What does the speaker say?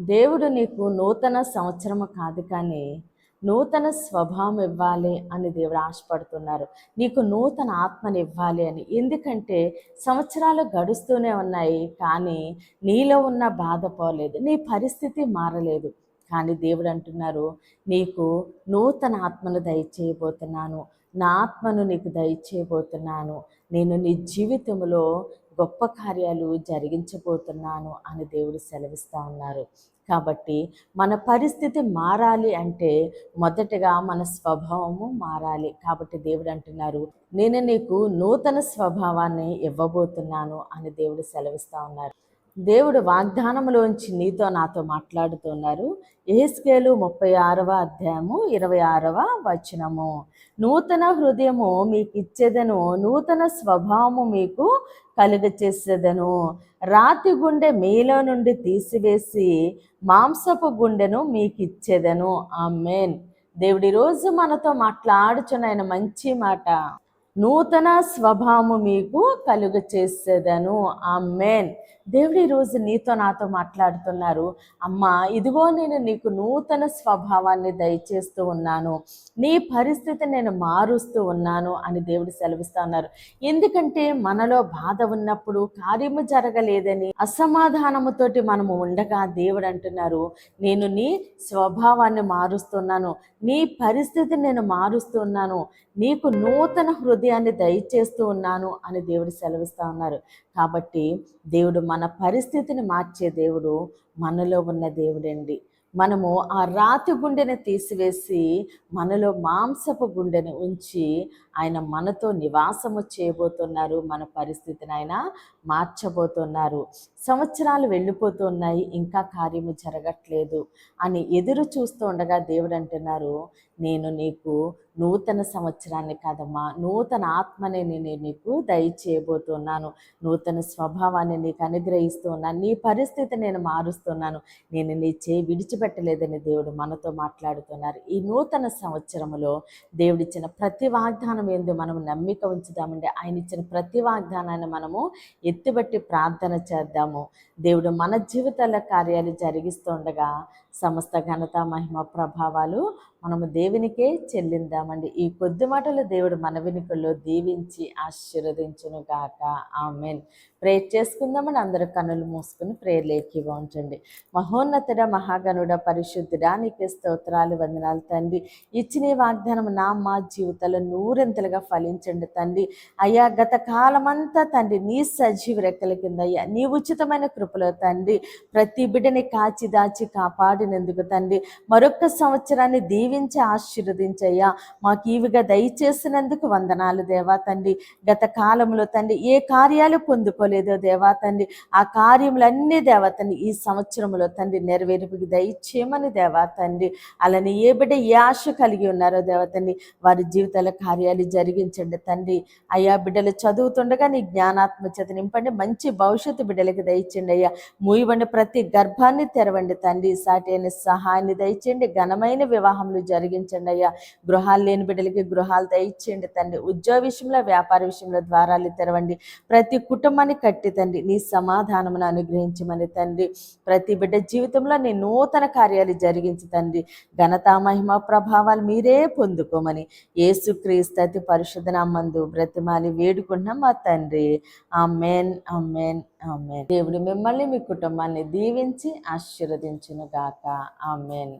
దేవుడు నీకు నూతన సంవత్సరము కాదు కానీ నూతన స్వభావం ఇవ్వాలి అని దేవుడు ఆశపడుతున్నారు. నీకు నూతన ఆత్మని ఇవ్వాలి అని. ఎందుకంటే సంవత్సరాలు గడుస్తూనే ఉన్నాయి కానీ నీలో ఉన్న బాధ పోలేదు. నీ పరిస్థితి మారలేదు. కానీ దేవుడు అంటున్నారు నీకు నూతన ఆత్మను దయచేయబోతున్నాను. నా ఆత్మను నీకు దయచేయబోతున్నాను. నేను నీ జీవితంలో గొప్ప కార్యాలు జరిగించబోతున్నాను అని దేవుడు సెలవిస్తూ ఉన్నారు. కాబట్టి మన పరిస్థితి మారాలి అంటే మొదటగా మన స్వభావము మారాలి. కాబట్టి దేవుడు అంటున్నారు నేను నీకు నూతన స్వభావాన్ని ఇవ్వబోతున్నాను అని దేవుడు సెలవిస్తూ ఉన్నారు. దేవుడు వాగ్దానంలోంచి నీతో నాతో మాట్లాడుతున్నారు. ఏస్కేలు ముప్పై ఆరవ అధ్యాయము ఇరవై ఆరవ వచనము. నూతన హృదయము మీకు ఇచ్చేదను నూతన స్వభావము మీకు కలుగచేసేదను. రాతి గుండె మీలో నుండి తీసివేసి మాంసపు గుండెను మీకు ఇచ్చేదను. ఆమెన్. దేవుడి రోజు మనతో మాట్లాడుచున్న ఆయన మంచి మాట. నూతన స్వభావము మీకు కలుగ చేసేదను దేవుడు ఈరోజు నీతో నాతో మాట్లాడుతున్నారు. అమ్మా ఇదిగో నేను నీకు నూతన స్వభావాన్ని దయచేస్తూ ఉన్నాను. నీ పరిస్థితి నేను మారుస్తూ ఉన్నాను అని దేవుడు సెలవిస్తా ఉన్నారు. ఎందుకంటే మనలో బాధ ఉన్నప్పుడు కార్యము జరగలేదని అసమాధానముతోటి మనము ఉండగా దేవుడు అంటున్నారు. నేను నీ స్వభావాన్ని మారుస్తున్నాను. నీ పరిస్థితిని నేను మారుస్తున్నాను నీకు నూతన హృదయాన్ని దయచేస్తూ ఉన్నాను అని దేవుడు సెలవిస్తా ఉన్నారు. కాబట్టి దేవుడు మన పరిస్థితిని మార్చే దేవుడు మనలో ఉన్న దేవుడండి. మనము ఆ రాతి గుండెని తీసివేసి మనలో మాంసపు గుండెని ఉంచి ఆయన మనతో నివాసము చేయబోతున్నారు మన పరిస్థితిని ఆయన మార్చబోతున్నారు. సంవత్సరాలు వెళ్ళిపోతున్నాయి ఇంకా కార్యము జరగట్లేదు అని ఎదురు చూస్తూ ఉండగా దేవుడు అంటున్నారు నేను నీకు నూతన సంవత్సరాన్ని కదమ్మా నూతన ఆత్మని నేను నీకు దయచేయబోతున్నాను. నూతన స్వభావాన్ని నీకు అనుగ్రహిస్తున్నాను. నీ పరిస్థితి నేను మారుస్తున్నాను. నేను నీ చేయి విడిచిపెట్టలేదని దేవుడు మనతో మాట్లాడుతున్నారు. ఈ నూతన సంవత్సరములో దేవుడిచ్చిన ప్రతి వాగ్దానం ఏందో మనం నమ్మిక ఉంచుదామండి ఆయన ఇచ్చిన ప్రతి వాగ్దానాన్ని మనము ఎత్తిబట్టి ప్రార్థన చేద్దాము. దేవుడు మన జీవితాల కార్యాలు జరిగిస్తుండగా సమస్త ఘనత మహిమ ప్రభావాలు మనము దేవునికే చెల్లిందామండి. ఈ కొద్ది మాటలు దేవుడు మన వినికల్లో దీవించి ఆశీర్వదించును గాక. ఆమెన్. ప్రేయర్ చేసుకుందామని అందరూ కనులు మూసుకుని ప్రేయర్లేకి ఉంచండి. మహోన్నతుడ మహాగణుడ పరిశుద్ధుడా నీకే స్తోత్రాలు వందనాలు తండ్రి. ఇచ్చిన వాగ్దానం నా మా జీవితంలో నూరెంతలుగా ఫలించండి తండ్రి. అయ్యా గత కాలమంతా తండ్రి నీ సజీవ రెక్కల కింద అయ్యా నీ ఉచితమైన కృపలో తండ్రి ప్రతి బిడ్డని కాచి దాచి కాపాడినందుకు తండ్రి. మరొక సంవత్సరాన్ని దీవించి ఆశీర్వదించయ్యా. మాకు ఈవిగా దయచేసినందుకు వందనాలు దేవా తండ్రి. గత కాలంలో తండ్రి ఏ కార్యాలు పొందుకోలేదో దేవా తండ్రి. ఆ కార్యములన్నీ దేవా తండ్రి ఈ సంవత్సరంలో తండ్రి నెరవేర్పుకి దయచేయమని దేవా తండ్రి. అలానే ఏ బిడ్డ ఏ ఆశ కలిగి ఉన్నారో దేవా తండ్రి వారి జీవితాల కార్యాలు జరిగించండి. తండ్రి అయ్యా బిడ్డలు చదువుతుండగా నీ జ్ఞానాత్మ చేత నింపండి. మంచి భవిష్యత్తు బిడ్డలకి దయచండి అయ్యా. మూయబండి ప్రతి గర్భాన్ని తెరవండి తండ్రి. సాటి అయిన సహాయాన్ని దయచేయండి ఘనమైన వివాహములు జరిగించండి అయ్యా. గృహాలు లేని బిడ్డలకి గృహాలు దయచేయండి తండ్రి. ఉద్యోగ విషయంలో వ్యాపార విషయంలో ద్వారాలు తెరవండి. ప్రతి కుటుంబాన్ని కట్టి తండ్రి నీ సమాధానమును అనుగ్రహించమని తండ్రి. ప్రతి బిడ్డ జీవితంలో నీ నూతన కార్యాలు జరిగించి తండ్రి. ఘనత మహిమ ప్రభావాలు మీరే పొందుకోమని యేసుక్రీస్తు అతి పరిశుద్ధ నామందు బ్రతిమాలి వేడుకుంటున్నాం మా తండ్రి. Amen amen amen. దేవుడు మిమ్మల్ని మీ కుటుంబాన్ని దీవించి ఆశీర్వదించును గాక ఆమెన్.